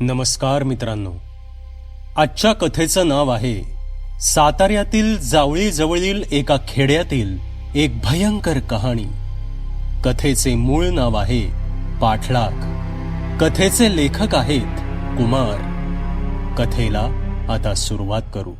नमस्कार मित्रांनो. आजच्या कथेचं नाव आहे साताऱ्यातील जावळीजवळील एका खेड्यातील एक भयंकर कहाणी. कथेचे मूळ नाव आहे पाठलाग. कथेचे लेखक आहेत कुमार. कथेला आता सुरुवात करू.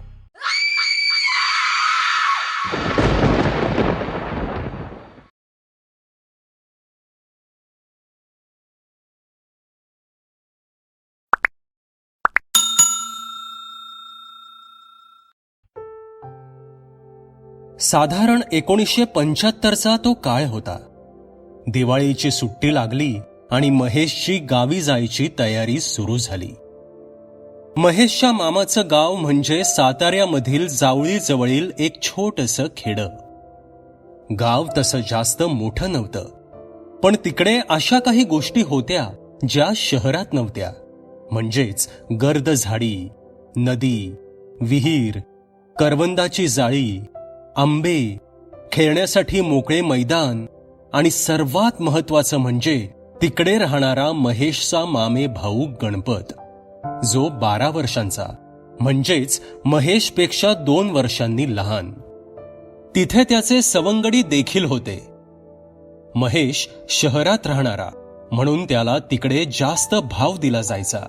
साधारण एकोणीसशे पंच्याहत्तरचा तो काळ होता. दिवाळीची सुट्टी लागली आणि महेशची गावी जायची तयारी सुरू झाली. महेशच्या मामाचं गाव म्हणजे साताऱ्यामधील जावळीजवळील एक छोटस खेड. गाव तसं जास्त मोठं नव्हतं पण तिकडे अशा काही गोष्टी होत्या ज्या शहरात नव्हत्या. म्हणजेच गर्द झाडी नदी विहीर करवंदाची जाळी आंबे खेळण्यासाठी मोकळे मैदान आणि सर्वात महत्वाचं म्हणजे तिकडे राहणारा महेशचा मामे भाऊ गणपत जो बारा वर्षांचा. म्हणजेच महेशपेक्षा दोन वर्षांनी लहान. तिथे त्याचे सवंगडी देखील होते. महेश शहरात राहणारा म्हणून त्याला तिकडे जास्त भाव दिला जायचा.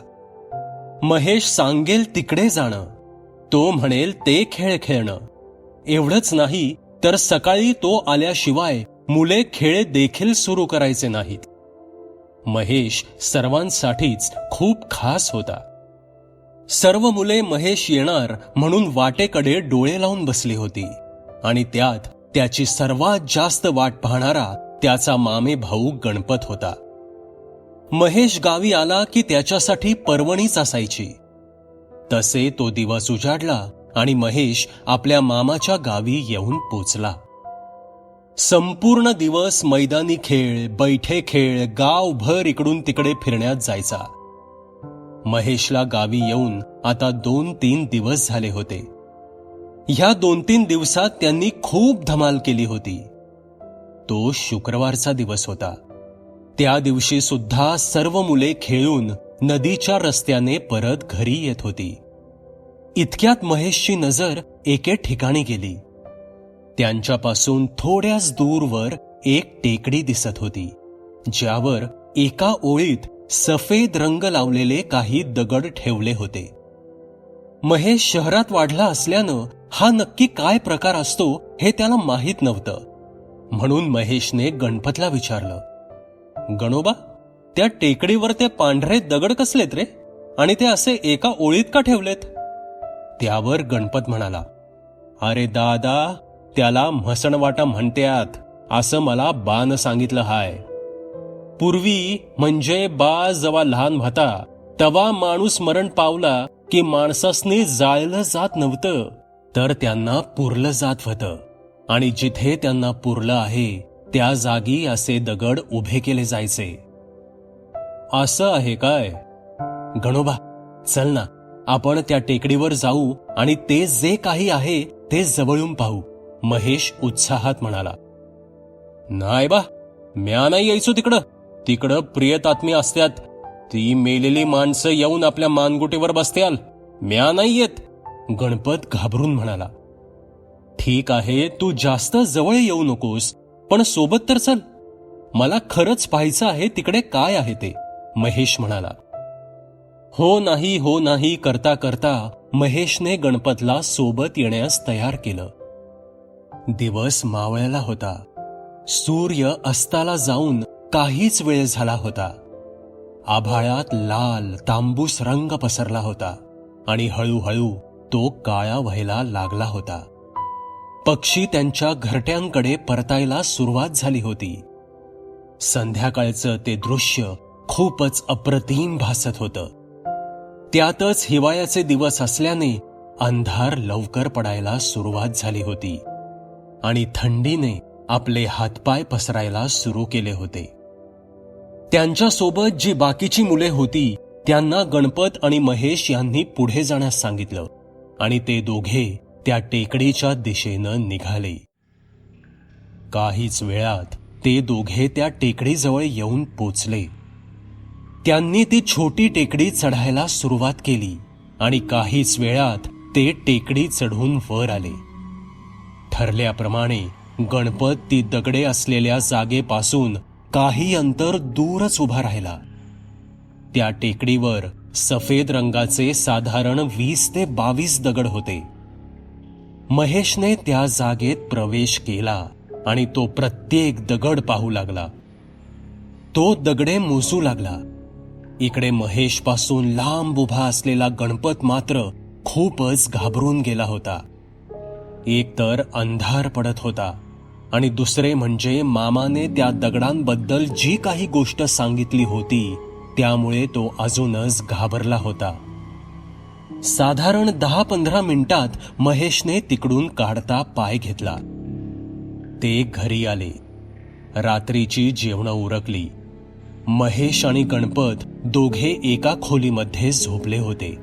महेश सांगेल तिकडे जाणं. तो म्हणेल ते खेळ खेळणं. एवढंच नाही तर सकाळी तो आल्याशिवाय मुले खेळ देखील सुरू करायचे नाहीत. महेश सर्वांसाठीच खूप खास होता. सर्व मुले महेश येणार म्हणून वाटेकडे डोळे लावून बसली होती आणि त्यात त्याची सर्वात जास्त वाट पाहणारा त्याचा मामे भाऊ गणपत होता. महेश गावी आला की त्याच्यासाठी पर्वणीच असायची. तसे तो दिवस उजाडला आणि महेश आपल्या मामाच्या गावी येऊन पोचला. संपूर्ण दिवस मैदानी खेळ बैठे खेळ गावभर इकडून तिकडे फिरण्यात जायचा. महेशला गावी येऊन आता दोन तीन दिवस झाले होते. ह्या दोन तीन दिवसात त्यांनी खूप धमाल केली होती. तो शुक्रवारचा दिवस होता. त्या दिवशी सुद्धा सर्व मुले खेळून नदीच्या रस्त्याने परत घरी येत होती. इतक्यात महेशची नजर एके ठिकाणी गेली. त्यांच्यापासून थोड्याच दूरवर एक टेकडी दिसत होती ज्यावर एका ओळीत सफेद रंग लावलेले काही दगड ठेवले होते. महेश शहरात वाढला असल्यानं हा नक्की काय प्रकार असतो हे त्याला माहीत नव्हतं म्हणून महेशने गणपतला विचारलं. गणोबा त्या टेकडीवर ते पांढरे दगड कसलेत रे? आणि ते असे एका ओळीत का ठेवलेत? त्यावर गणपत म्हणाला अरे दादा त्याला म्हसणवाटा म्हणत्यात असं मला बान सांगितलं हाय. पूर्वी म्हणजे बा जेव्हा लहान होता तवा माणूस मरण पावला की माणसासने जाळलं जात नव्हतं तर त्यांना पुरलं जात होतं आणि जिथे त्यांना पुरलं आहे त्या जागी असे दगड उभे केले जायचे. असं आहे काय? गणोबा चल ना आपण त्या टेकडीवर जाऊ आणि ते जे काही आहे ते जवळून पाहू महेश उत्साहात म्हणाला. नाही बा म्या नाही यायचो तिकडं. तिकडं प्रियतात्मी असत्यात. ती मेलेली माणसं येऊन आपल्या मानगुटीवर बसत्याल. म्या नाही येत. गणपत घाबरून म्हणाला. ठीक आहे तू जास्त जवळ येऊ नकोस पण सोबत तर चल. मला खरंच पाहायचं आहे तिकडे काय आहे ते महेश म्हणाला. हो नाही हो नाही करता करता महेशने गणपतला सोबत येण्यास तयार केलं. दिवस मावळला होता. सूर्य अस्ताला जाऊन काहीच वेळ झाला होता. आभाळात लाल तांबूस रंग पसरला होता आणि हळूहळू तो काळा व्हायला लागला होता. पक्षी त्यांच्या घरट्यांकडे परतायला सुरुवात झाली होती. संध्याकाळचं ते दृश्य खूपच अप्रतिम भासत होतं. त्यातच हिवाळ्याचे दिवस असल्याने अंधार लवकर पडायला सुरुवात झाली होती आणि थंडीने आपले हातपाय पसरायला सुरू केले होते. त्यांच्यासोबत जी बाकीची मुले होती त्यांना गणपत आणि महेश यांनी पुढे जाण्यास सांगितलं आणि ते दोघे त्या टेकडीच्या दिशेनं निघाले. काहीच वेळात ते दोघे त्या टेकडीजवळ येऊन पोचले. त्यांनी ती छोटी टेकडी चढायला सुरुवात केली आणि काहीच वेळात ते टेकडी चढून वर आले. ठरल्याप्रमाणे गणपत ती दगडे असलेल्या जागेपासून काही अंतर दूरच उभा राहिला. त्या टेकडीवर सफेद रंगाचे साधारण वीस ते बावीस दगड होते. महेशने त्या जागेत प्रवेश केला आणि तो प्रत्येक दगड पाहू लागला. तो दगडे मोजू लागला. इकडे महेशपासून लांब उभा असलेला गणपत मात्र खूपच घाबरून गेला होता. एक तर अंधार पडत होता आणि दुसरे म्हणजे मामाने त्या दगडांबद्दल जी काही गोष्ट सांगितली होती त्यामुळे तो अजूनच घाबरला होता. साधारण दहा पंधरा मिनिटात महेशने तिकडून काढता पाय घेतला. ते घरी आले. रात्रीची जेवणं उरकली. महेश आणि गणपत दोघे एका खोलीमध्ये झोपले होते.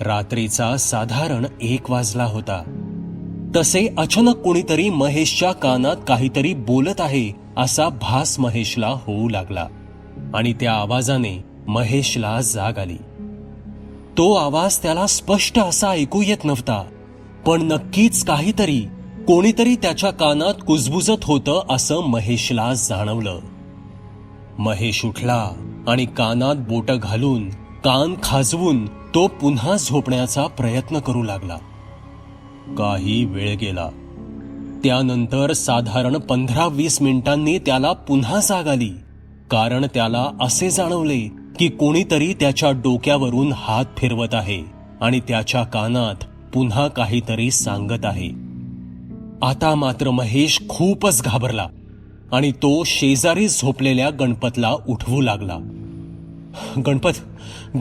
रात्रीचा साधारण एक वाजला होता. तसे अचानक कोणीतरी महेशच्या कानात काहीतरी बोलत आहे असा भास महेशला होऊ लागला आणि त्या आवाजाने महेशला जाग आली. तो आवाज त्याला स्पष्ट असा ऐकू येत नव्हता पण नक्कीच काहीतरी कोणीतरी त्याच्या कानात कुजबुजत होतं असं महेशला जाणवलं. महेश उठला आणि कानात बोट घालून कान खाजवून तो पुन्हा झोपण्याचा प्रयत्न करू लागला. काही वेळ गेला. त्यानंतर साधारण पंधरा वीस मिनिटांनी त्याला पुन्हा जाग आली कारण त्याला असे जाणवले की कोणीतरी त्याच्या डोक्यावरून हात फिरवत आहे आणि त्याच्या कानात पुन्हा काहीतरी सांगत आहे. आता मात्र महेश खूपच घाबरला. आणि तो शेजारी झोपलेल्या गणपतला उठवू लागला. गणपत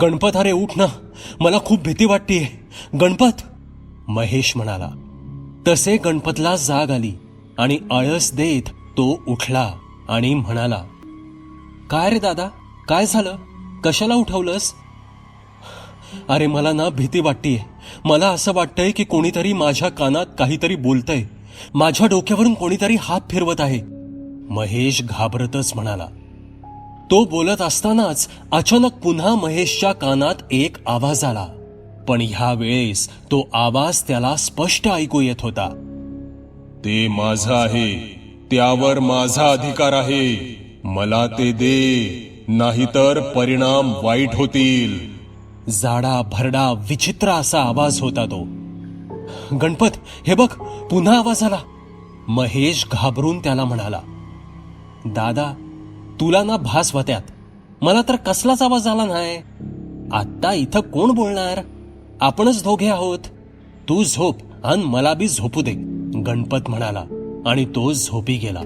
गणपत अरे उठ ना. मला खूप भीती वाटतेय. गणपत महेश म्हणाला. तसे गणपतला जाग आली आणि आळस देत तो उठला आणि म्हणाला काय रे दादा? काय झालं? कशाला उठवलंस? अरे मला ना भीती वाटतीये. मला असं वाटतंय की कोणीतरी माझ्या कानात काहीतरी बोलतंय. माझ्या डोक्यावरून कोणीतरी हात फिरवत आहे. महेश घाबरतच म्हणाला. तो बोलत असतानाच अचानक पुन्हा महेशच्या कानात एक आवाज आला. पण ह्या वेळेस तो आवाज त्याला स्पष्ट ऐकू येत होता. ते माझं आहे. त्यावर माझा अधिकार आहे. मला ते दे. नाहीतर परिणाम वाईट होतील. जाडा भरडा विचित्र असा आवाज होता तो. गणपत हे बघ पुन्हा आवाज आला. महेश घाबरून त्याला म्हणाला. दादा तुला ना भास होत्यात मला तर कसलाच आवाज आला नाही. आत्ता इथं कोण बोलणार? आपणच दोघे आहोत. तू झोप आणि मला बी झोपू दे गणपत म्हणाला आणि तो झोपी गेला.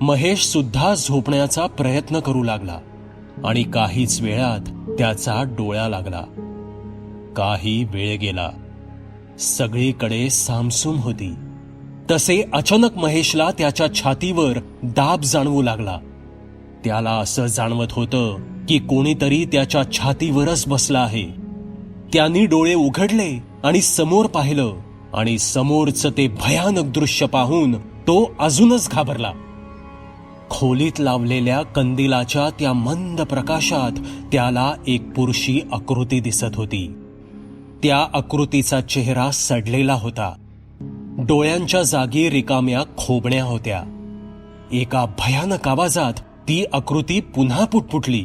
महेश सुद्धा झोपण्याचा प्रयत्न करू लागला आणि काहीच वेळात त्याचा डोळा लागला. काही वेळ गेला. सगळीकडे सामसूम होती. तसे अचानक महेशला त्याच्या छातीवर दाब जाणवू लागला. त्याला असं जाणवत होतं की कोणीतरी त्याच्या छातीवरच बसला आहे. त्यांनी डोळे उघडले आणि समोर पाहिलं आणि समोरचं ते भयानक दृश्य पाहून तो अजूनच घाबरला. खोलीत लावलेल्या कंदिलाच्या त्या मंद प्रकाशात त्याला एक पुरुषी आकृती दिसत होती. त्या आकृतीचा चेहरा सडलेला होता. डोळ्यांच्या जागी रिकाम्या खोबण्या होत्या. एका भयानक आवाजात ती आकृती पुन्हा पुटपुटली.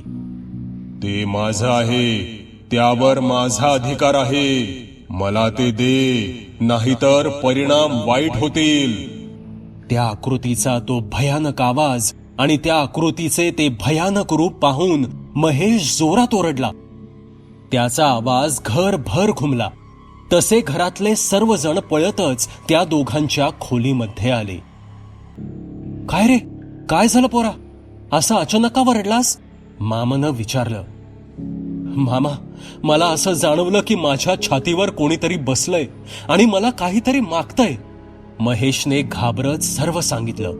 ते माझं आहे. त्यावर माझा अधिकार आहे. मला ते दे. नाहीतर परिणाम वाईट होतील. त्या आकृतीचा तो भयानक आवाज आणि त्या आकृतीचे ते भयानक रूप पाहून महेश जोरात ओरडला. त्याचा आवाज घरभर घुमला. तसे घरातले सर्वजण पळतच त्या दोघांच्या खोलीमध्ये आले. काय रे? काय झालं पोरा? असं अचानक का वरडलास? मामानं विचारलं. मामा मला असं जाणवलं की माझ्या छातीवर कोणीतरी बसलंय आणि मला काहीतरी मागतंय. महेशने घाबरत सर्व सांगितलं.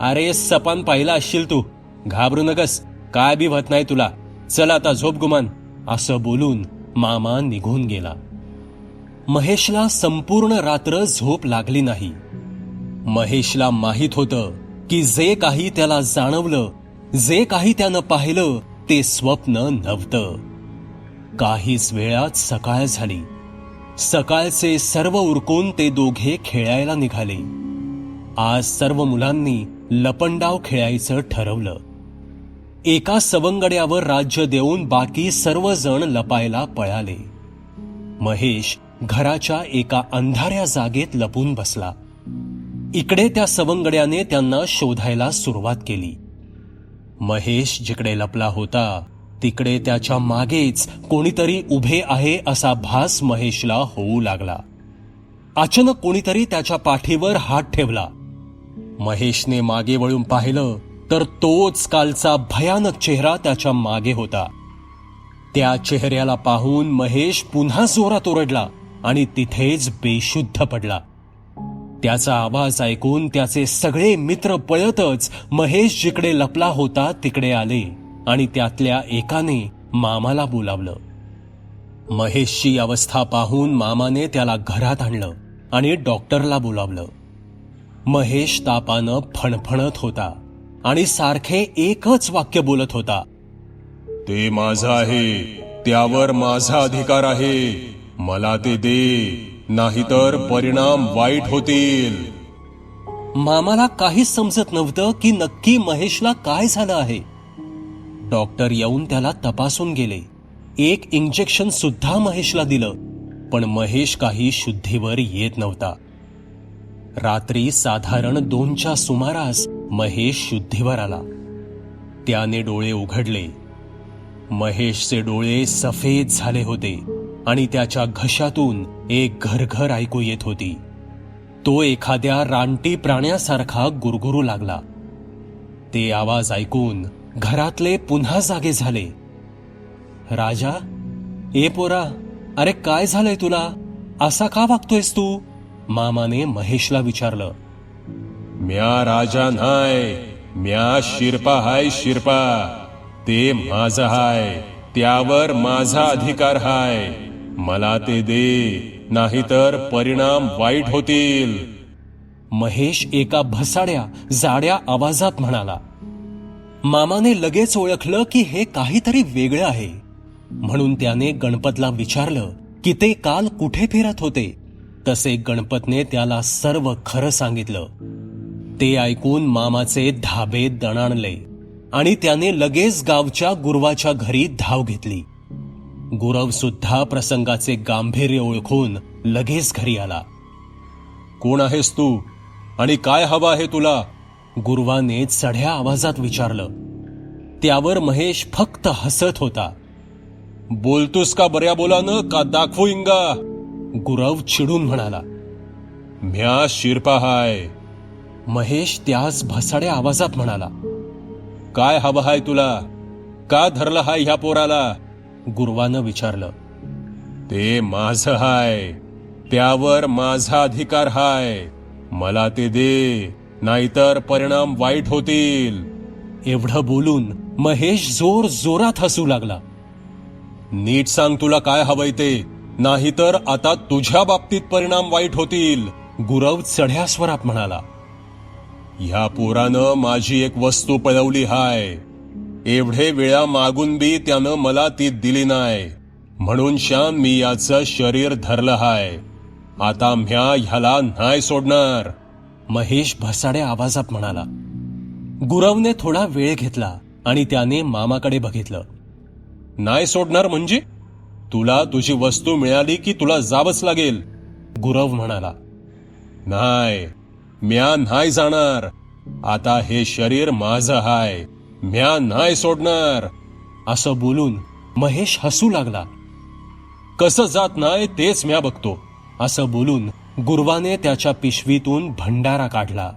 अरे सपान पाहिला असशील तू. घाबरू नकस. काय बी होत नाही तुला. चल आता झोप गुमान. असं बोलून मामा निघून गेला. महेशला संपूर्ण रात्र झोप लागली नाही. महेशला माहीत होतं की जे काही त्याला जाणवलं जे काही त्यानं पाहिलं ते स्वप्न नव्हतं. काहीच वेळात सकाळ झाली. सकाळचे सर्व उरकून ते दोघे खेळायला निघाले. आज सर्व मुलांनी लपंडाव खेळायचं ठरवलं. एका सवंगड्यावर राज्य देऊन बाकी सर्वजण लपायला पळाले. महेश घराच्या एका अंधाऱ्या जागेत लपून बसला. इकडे त्या सवंगड्याने त्यांना शोधायला सुरुवात केली. महेश जिकडे लपला होता तिकडे त्याच्या मागेच कोणीतरी उभे आहे असा भास महेशला होऊ लागला. अचानक कोणीतरी त्याच्या पाठीवर हात ठेवला. महेशने मागे वळून पाहिलं तर तोच कालचा भयानक चेहरा त्याच्यामागे होता. त्या चेहऱ्याला पाहून महेश पुन्हा जोरात ओरडला. आणि तिथेच बेशुद्ध पडला. त्याचा आवाज ऐकून त्याचे सगळे मित्र पळतच महेश जिकडे लपला होता तिकडे आले आणि त्यातल्या एकाने मामाला बोलावलं. महेशची अवस्था पाहून मामाने त्याला घरात आणलं आणि डॉक्टरला बोलावलं. महेश तापानं फणफणत होता आणि सारखे एकच वाक्य बोलत होता. ते माझं आहे त्यावर माझा अधिकार आहे. मला ते दे नाहीतर परिणाम वाईट होतील. मामाला काहीच समजत नव्हतं की नक्की महेशला काय झालं आहे. डॉक्टर येऊन त्याला तपासून गेले. एक इंजेक्शन सुद्धा महेशला दिलं पण महेश काही शुद्धीवर येत नव्हता. रात्री साधारण दोनच्या सुमारास महेश शुद्धीवर आला. त्याने डोळे उघडले. महेशचे डोळे सफेद झाले होते. आणि त्याच्या घशातून एक घरघर ऐकू येत होती. तो एखाद्या रानटी प्राण्यासारखा गुरगुरू लागला. ते आवाज ऐकून घरातले पुन्हा जागे झाले. राजा ए पोरा अरे काय झालंय तुला? असा का वागतोयस तू? मामाने महेशला विचारलं. म्या राजा नाय म्या शिरपा हाय शिरपा. ते माझं हाय त्यावर माझा अधिकार हाय. मला ते दे नाहीतर परिणाम वाईट होतील. महेश एका भसाड्या जाड्या आवाजात म्हणाला मामाने लगेच ओळखलं की हे काहीतरी वेगळं आहे. म्हणून त्याने गणपतला विचारलं की ते काल कुठे फिरत होते. तसे गणपतने त्याला सर्व खरं सांगितलं. ते ऐकून मामाचे धाबे दणाणले आणि त्याने लगेच गावच्या गुरवाच्या घरी धाव घेतली. गुरव सुद्धा प्रसंगाचे गांभीर्य ओळखून लगेच घरी आला. कोण आहेस तू? आणि काय हवं आहे तुला? गुरुवाने चढ्या आवाजात विचारलं. त्यावर महेश फक्त हसत होता. बोलतोस का बऱ्या बोलानं? का दाखवू इंगा? गुरव चिडून म्हणाला. म्या शिरपा हाय. महेश त्याच भसाड्या आवाजात म्हणाला. काय हवं हाय तुला? का धरलं हाय ह्या पोराला? गुरवानं विचारलं ते माझं हाय त्यावर माझा अधिकार हाय मला ते दे नाहीतर परिणाम वाईट होतील. एवढं बोलून महेश जोर जोरात हसू लागला. नीट सांग तुला काय हवंय ते नाहीतर आता तुझ्या बाबतीत परिणाम वाईट होतील गुरव चढ्या स्वरात म्हणाला. ह्या पोरानं माझी एक वस्तू पळवली हाय एवढे वेळा मागून बी त्यानं मला ती दिली नाही म्हणून श्याम मी याचं शरीर धरलं हाय. आता म्या ह्याला नाही सोडणार. महेश भसाडे आवाजात म्हणाला गुरवने थोडा वेळ घेतला आणि त्याने मामाकडे बघितलं. नाही सोडणार म्हणजे? तुला तुझी वस्तू मिळाली की तुला जावंच लागेल? गुरव म्हणाला नाही म्या नाही जाणार. आता हे शरीर माझं हाय. म्या नाही सोडणार. असं बोलून महेश हसू लागला. कसं जात नाही तेच म्या बघतो असं बोलून गुरवाने त्याच्या पिशवीतून भंडारा काढला.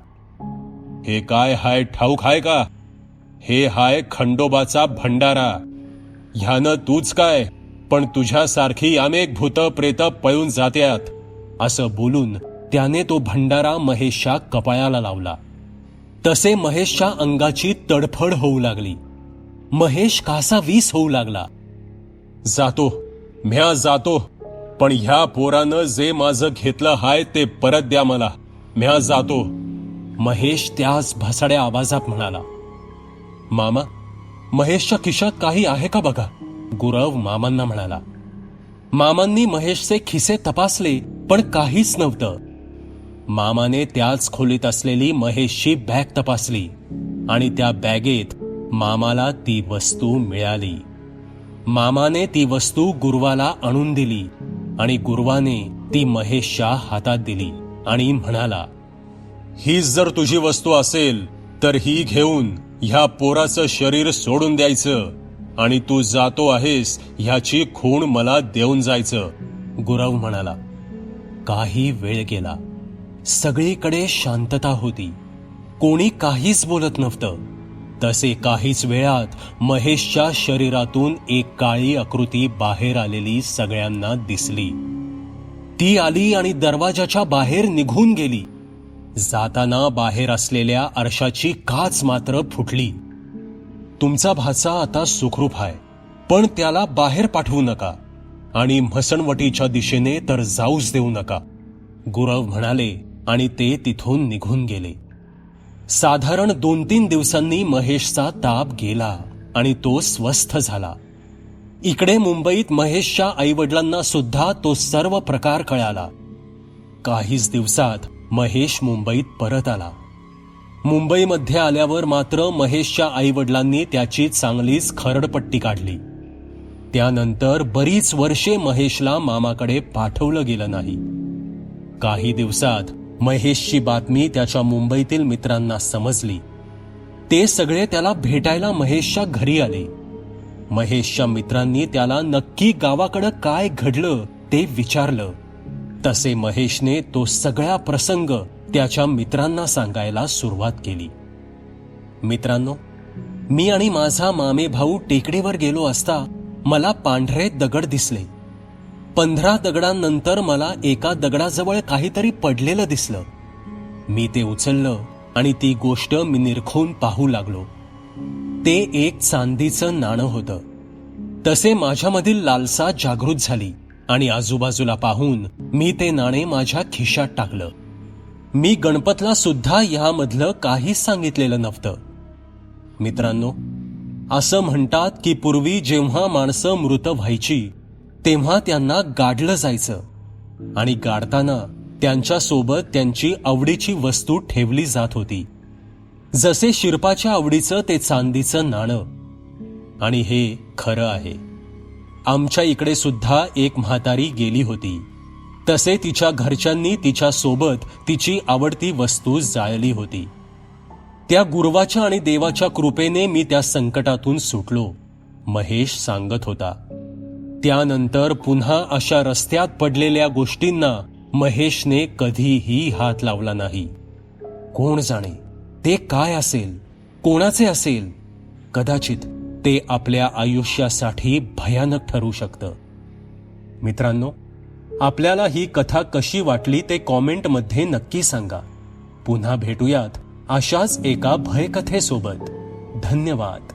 हे काय हाय ठाऊक हाय का? हे हाय खंडोबाचा भंडारा. ह्यानं तूच काय? पण तुझ्यासारखी अनेक भूत प्रेत पळून जात्यात. असं बोलून त्याने तो भंडारा महेशच्या कपाळाला लावला. तसे महेशच्या अंगाची तडफड होऊ लागली. महेश कासा वीस होऊ लागला. जातो म्या जातो पण ह्या पोरानं जे माझं घेतलं हाय ते परत द्या मला. म्या जातो. महेश त्याच भसाड्या आवाजात म्हणाला. मामा महेशच्या खिशात काही आहे का बघा? गुरव मामांना म्हणाला. मामांनी महेशचे खिसे तपासले पण काहीच नव्हतं. मामाने त्याच खोलीत असलेली महेशची बॅग तपासली आणि त्या बॅगेत मामाला ती वस्तू मिळाली. मामाने ती वस्तू गुरुवाला आणून दिली आणि गुरुवाने ती महेशच्या हातात दिली आणि म्हणाला हीच जर तुझी वस्तू असेल तर ही घेऊन ह्या पोराचं शरीर सोडून द्यायचं आणि तू जातो आहेस ह्याची खूण मला देऊन जायचं. गुरव म्हणाला काही वेळ गेला. सगळीकडे शांतता होती. कोणी काहीच बोलत नव्हतं. तसे काहीच वेळात महेशच्या शरीरातून एक काळी आकृती बाहेर आलेली सगळ्यांना दिसली. ती आली आणि दरवाजाच्या बाहेर निघून गेली. जाताना बाहेर असलेल्या आरशाची काच मात्र फुटली. तुमचा भाचा आता सुखरूप आहे पण त्याला बाहेर पाठवू नका आणि म्हसणवटीच्या दिशेने तर जाऊच देऊ नका. गुरव म्हणाले आणि ते तिथून निघून गेले. साधारण दोन तीन दिवसांनी महेशचा ताप गेला आणि तो स्वस्थ झाला. इकडे मुंबईत महेशच्या आईवडिलांना सुद्धा तो सर्व प्रकार कळाला. काहीच दिवसात महेश मुंबईत परत आला. मुंबईमध्ये आल्यावर मात्र महेशच्या आईवडिलांनी त्याची चांगलीच खरडपट्टी काढली. त्यानंतर बरीच वर्षे महेशला मामाकडे पाठवलं गेलं नाही. काही दिवसात महेशची बातमी त्याच्या मुंबईतील मित्रांना समजली. ते सगळे त्याला भेटायला महेशच्या घरी आले. महेशच्या मित्रांनी त्याला नक्की गावाकडं काय घडलं ते विचारलं. तसे महेशने तो सगळा प्रसंग त्याच्या मित्रांना सांगायला सुरुवात केली. मित्रांनो मी आणि माझा मामे भाऊ टेकडीवर गेलो असता मला पांढरे दगड दिसले. पंधरा दगडांनंतर मला एका दगडाजवळ काहीतरी पडलेलं दिसलं. मी ते उचललं आणि ती गोष्ट मी निरखून पाहू लागलो. ते एक चांदीचं नाणं होतं. तसे माझ्यामधील लालसा जागृत झाली आणि आजूबाजूला पाहून मी ते नाणे माझ्या खिशात टाकलं. मी गणपतला सुद्धा ह्यामधलं काहीच सांगितलेलं नव्हतं. मित्रांनो असं म्हणतात की पूर्वी जेव्हा माणसं मृत व्हायची तेव्हा त्यांना गाडलं जायचं. आणि गाडताना त्यांच्यासोबत त्यांची आवडीची वस्तू ठेवली जात होती. जसे शिरपाच्या आवडीचं ते चांदीचं नाणं. आणि हे खरं आहे. आमच्या इकडे सुद्धा एक म्हातारी गेली होती. तसे तिच्या घरच्यांनी तिच्या सोबत तिची आवडती वस्तू जाळली होती. त्या गुरुवाच्या आणि देवाच्या कृपेने मी त्या संकटातून सुटलो महेश सांगत होता. त्यानंतर पुन्हा अशा रस्त्यात पडलेल्या गोष्टींना महेशने कधीही हात लावला नाही. कोण जाणे? ते काय असेल? कोणाचे असेल? कदाचित ते आपल्या आयुष्यासाठी भयानक ठरू शकतं. मित्रांनो आपल्याला ही कथा कशी वाटली ते कॉमेंटमध्ये नक्की सांगा. पुन्हा भेटूयात अशाच एका भयकथेसोबत. धन्यवाद.